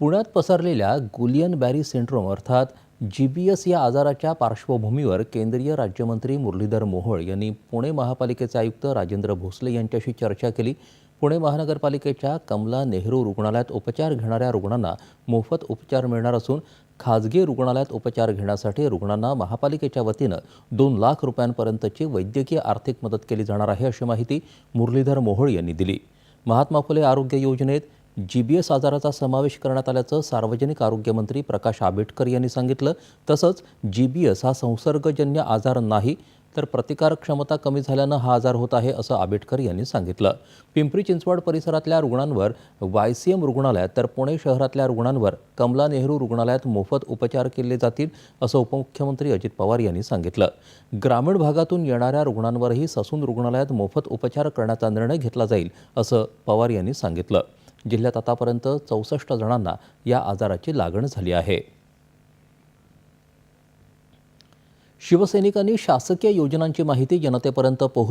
पुण्यात पसरलेल्या गुलियन Barré syndrome अर्थात जी बी एस या आजाराच्या पार्श्वभूमीवर केंद्रीय राज्यमंत्री मुरलीधर मोहोळ यांनी पुणे महापालिकेचे आयुक्त राजेंद्र भोसले यांच्याशी चर्चा केली. पुणे महानगरपालिकेच्या कमला नेहरू रुग्णालयात उपचार घेणाऱ्या रुग्णांना मोफत उपचार मिळणार असून खाजगी रुग्णालयात उपचार घेण्यासाठी रुग्णांना महापालिकेच्या वतीनं दोन लाख रुपयांपर्यंतची वैद्यकीय आर्थिक मदत केली जाणार आहे अशी माहिती मुरलीधर मोहोळ यांनी दिली. महात्मा फुले आरोग्य योजनेत जी बी एस आजाराचा समावेश करण्यात आल्याचं सार्वजनिक आरोग्यमंत्री प्रकाश आंबेडकर यांनी सांगितलं. तसंच जी बी एस हा संसर्गजन्य आजार नाही तर प्रतिकार क्षमता कमी झाल्यानं हा आजार होत आहे असं आंबेडकर यांनी सांगितलं. पिंपरी चिंचवड परिसरातल्या रुग्णांवर वाय सी एम रुग्णालयात तर पुणे शहरातल्या रुग्णांवर कमला नेहरू रुग्णालयात मोफत उपचार केले जातील असं उपमुख्यमंत्री अजित पवार यांनी सांगितलं. ग्रामीण भागातून येणाऱ्या रुग्णांवरही ससून रुग्णालयात मोफत उपचार करण्याचा निर्णय घेतला जाईल असं पवार यांनी सांगितलं. जिल्ह्यात आतापर्यंत चौसष्ट जणांना या आजाराची लागण झाली आहे. शिवसैनिकांनी शासकीय योजनांची माहिती जनतेपर्यंत पोहोच